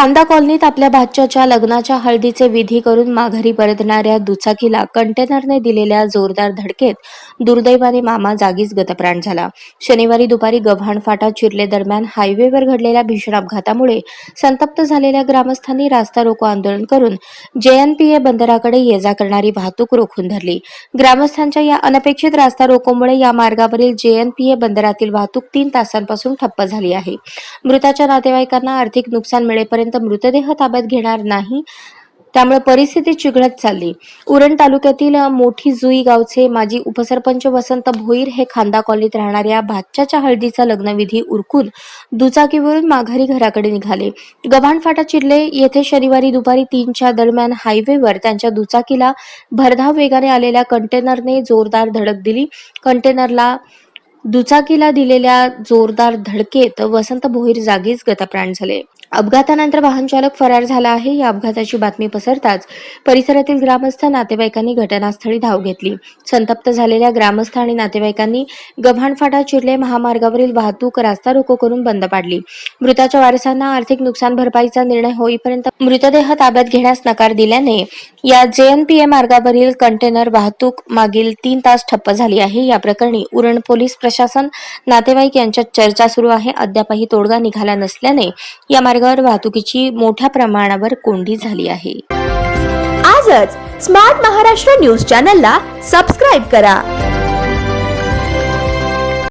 कांदा कॉलनीत आपल्या भाच्याच्या लग्नाच्या हळदीचे विधी करून माघारी परतणाऱ्या दुचाकीला कंटेनरने दिलेल्या जोरदार धडकेत दुर्दैवाने मामा जागीच गतप्राण झाला. शनिवारी दुपारी गव्हाण फाटा चिरले दरम्यान हायवेवर घडलेल्या भीषण अपघातामुळे संतप्त झालेल्या ग्रामस्थांनी रास्ता रोको आंदोलन करून जेएनपीए बंदराकडे ये जा करणारी वाहतूक रोखून धरली. ग्रामस्थांच्या या अनपेक्षित रास्ता रोकोमुळे या मार्गावरील जेएनपीए बंदरातील वाहतूक तीन तासांपासून ठप्प झाली आहे. मृताच्या नातेवाईकांना आर्थिक नुकसान मिळेपर्यंत मृतदेह ताब्यात घेणार नाही त्यामुळे परिस्थिती चिघळत चालली. उरण तालुक्यातील मोठी जुई गावचे माजी उपसरपंच वसंत भोईर हे खांदा कॉलनीत राहणाऱ्या भाच्याच्या हळदीचा लग्नविधी उरकून दुचाकीवरून माघारी घराकडे निघाले. गव्हाण फाटा चिरले येथे शनिवारी दुपारी तीनच्या दरम्यान हायवेवर त्यांच्या दुचाकीला भरधाव वेगाने आलेल्या कंटेनरने जोरदार धडक दिली. कंटेनरला दुचाकीला दिलेल्या जोरदार धडकेत वसंत भोईर जागीच गतप्राण झाले. अपघातानंतर वाहन चालक फरार झाला आहे. या अपघाताची बातमी पसरताच परिसरातील ग्रामस्थ नातेवाईकांनी घटनास्थळी धाव घेतली. संतप्त झालेल्या ग्रामस्थ आणि नातेवाईकांनी गव्हाणफाटा चिरले महामार्गावरील वाहतूक रास्ता रोको करून बंद पाडली. मृताच्या वारसांना आर्थिक नुकसान भरपाईचा निर्णय होईपर्यंत मृतदेह ताब्यात घेण्यास नकार दिल्याने या जेएनपीए मार्गावरील कंटेनर वाहतूक मागील तीन तास ठप्प झाली आहे. या प्रकरणी उरण पोलीस प्रशासन नातेवाईक यांच्यात चर्चा सुरू आहे. अद्यापही तोडगा निघाला नसल्याने या मार्गावर वाहतुकीची मोठ्या प्रमाणावर कोंडी झाली आहे. आजच स्मार्ट महाराष्ट्र न्यूज चॅनलला सबस्क्राईब करा.